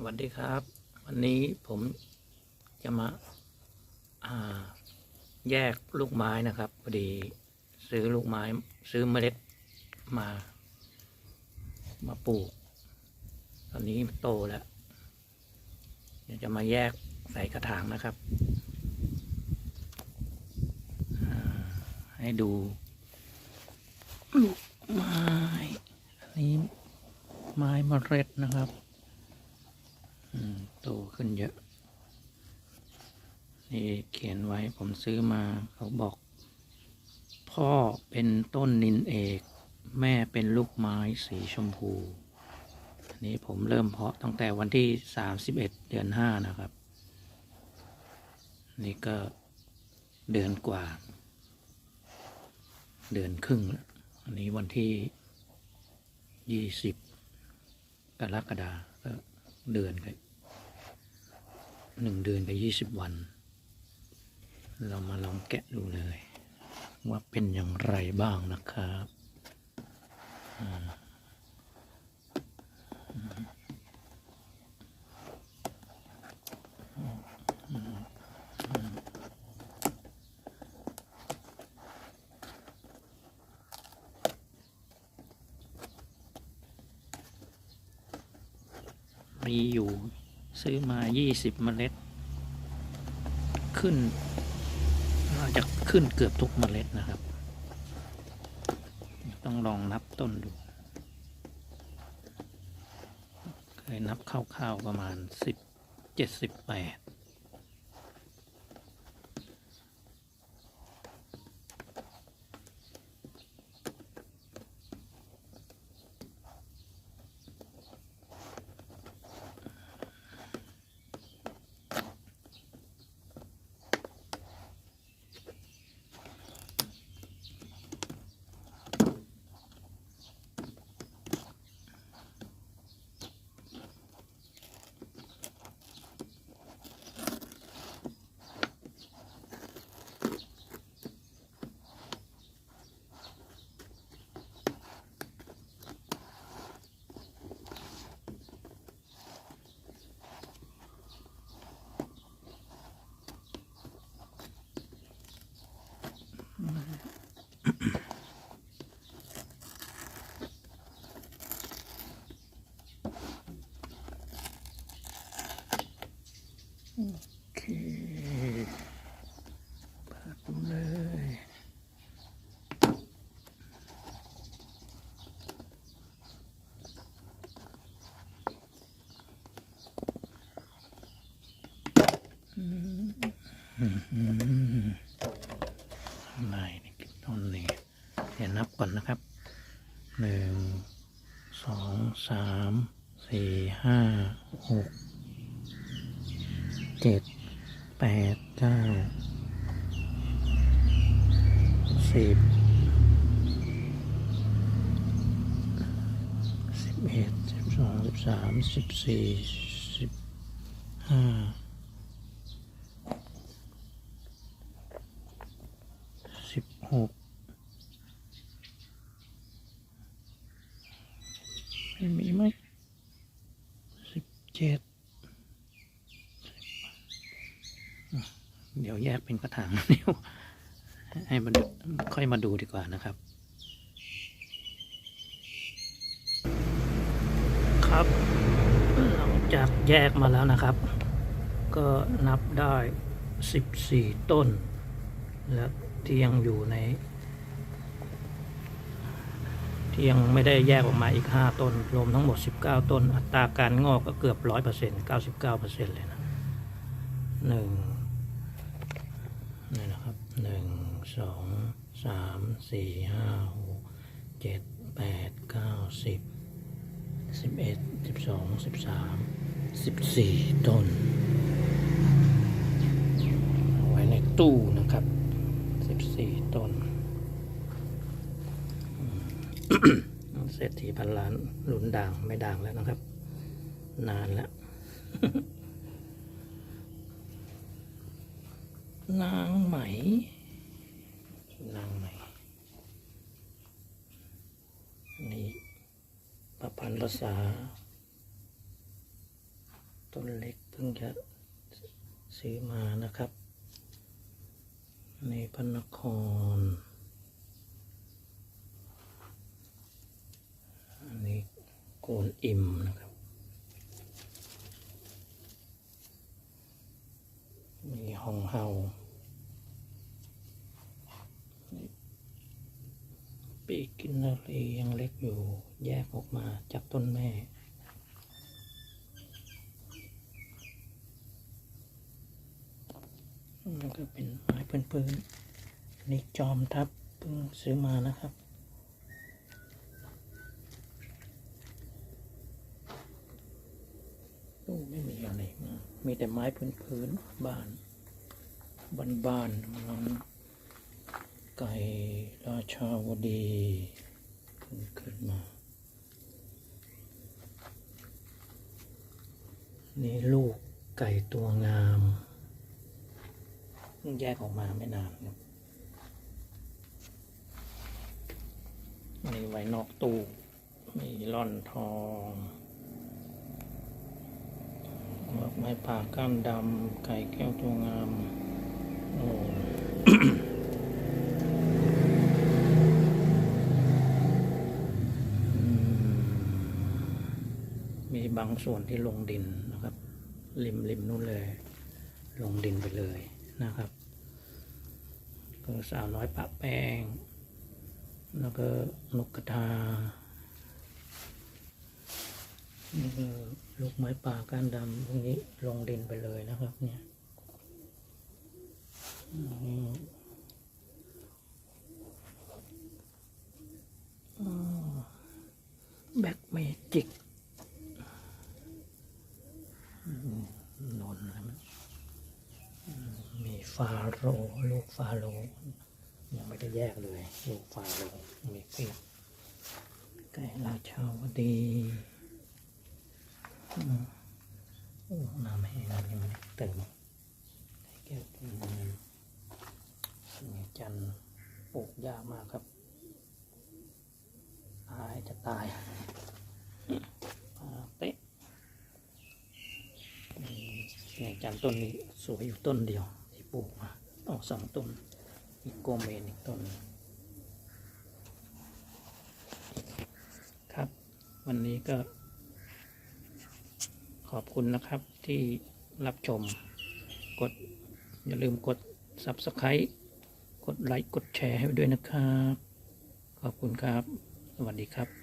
สวัสดีครับ วันนี้ผมจะมาาแยกลูกไม้นะครับพอดีซื้อลูกไม้ซื้อเมล็ดมา มาปลูก ตอนนี้โตแล้วเดี๋ยวจะมาแยกใส่กระถางนะครับ ให้ดูลูกไม้อันนี้ไม้เมล็ดนะครับ โตขึ้นเยอะ นี่เขียนไว้ผมซื้อมาเขาบอก พ่อเป็นต้นนินเอก แม่เป็นลูกไม้สีชมพูนี้ผมเริ่มเพาะตั้งแต่วันที่สามสิบเอ็ดเดือนห้านะครับ นี่ก็เดือนกว่า เดือนครึ่งแล้วอันนี้วันที่ยี่สิบกรกฎาก็เดือนกับ หนึ่งเดือนกับยี่สิบวัน เรามาลองแกะดูเลย ว่าเป็นอย่างไรบ้างนะครับมีอยู่ ซื้อมายี่สิบเมล็ด ขึ้นน่าจะขึ้นเกือบทุกเมล็ดนะครับ ต้องลองนับต้นดู เคยนับคร่าวๆประมาณสิบเจ็ดสิบแปด อืมอืมไม่นี่ต้นนี้เดี๋ยวนับก่อนนะครับหนึ่งสองสามสี่ห้าหกเจ็ดแปดเก้าสิบสิบเอ็ดสิบสองสิบสามสิบสี่สิบห้า สิบ หกไม่มีไหมสิบเจ็ดเดี๋ยวแยกเป็นกระถางเดี๋ยวให้มันค่อยมาดูดีกว่านะครับ ครับหลังจากแยกมาแล้วนะครับ ก็นับได้สิบสี่ต้น และ ที่ยังอยู่ใน ที่ยังไม่ได้แยกออกมาอีก 5 ต้น รวมทั้งหมด 19 ต้น อัตราการงอกก็เกือบ 100% 99%เลยนะหนึ่งนี่นะครับหนึ่งสองสามสี่ห้าหกเจ็ดแปดเก้าสิบสิบเอ็ดสิบสองสิบสามสิบสี่ต้น เอาไว้ในตู้นะครับ สิบสี่ตนเศรษฐีพันล้านหลุนด่างไม่ด่างแล้วนะครับ นานแล้ว นางไหม นางไหม นี่ประพันธ์ภาษา ต้นเล็กเพิ่งจะซื้อมานะครับ ในพระนคร อันนี้โกนอิ่มนะครับ มีหองเฮาปีกกินนารียังเล็กอยู่ แยกออกมาจากต้นแม่ มันก็เป็นไม้พื้นๆอันนี่จอมทับเพิ่งซื้อมานะครับโอ้ไม่มีอะไรมามีแต่ไม้พื้นๆบ้าน บ้านๆมันไก่ราชาวดีขึ้นขึ้นมา นี่ลูกไก่ตัวงาม แยกออกมาไม่นานครับนี่ไว้นอกตู้ มีร่อนทองดอกไม้ป่าก้านดำ ไก่แก้วตัวงาม โอ้มมีบางส่วนที่ลงดินนะครับ ริมริมนู่นเลย ลงดินไปเลย นะครับก็สาวน้อยปะแป้ง แล้วก็นกกระทานี่ก็ลูกไม้ป่าก้านดำพวกนี้ลงดินไปเลยนะครับ เนี่ยแบ็กเมจิกนนอะไรมัน ฟาโรลูกฟาโรยังไม่ได้แยกเลย ลูกฟาโรมีเพียบไก่ราชาวดีโอ้น้ำแห้งน้ำยังไม่ได้เติมแก้วกินน้ำนี่จันปลูกยากมากครับหายจะตายเป๊ะนี่ยจันต้นนี้สวยอยู่ต้นเดียว ปลูกมาออกสองต้นอีกโกเมนอีกต้นครับ วันนี้ก็ ขอบคุณนะครับที่รับชม กด อย่าลืมกด Subscribe กดไลค์ กดแชร์ให้ด้วยนะครับ ขอบคุณครับ สวัสดีครับ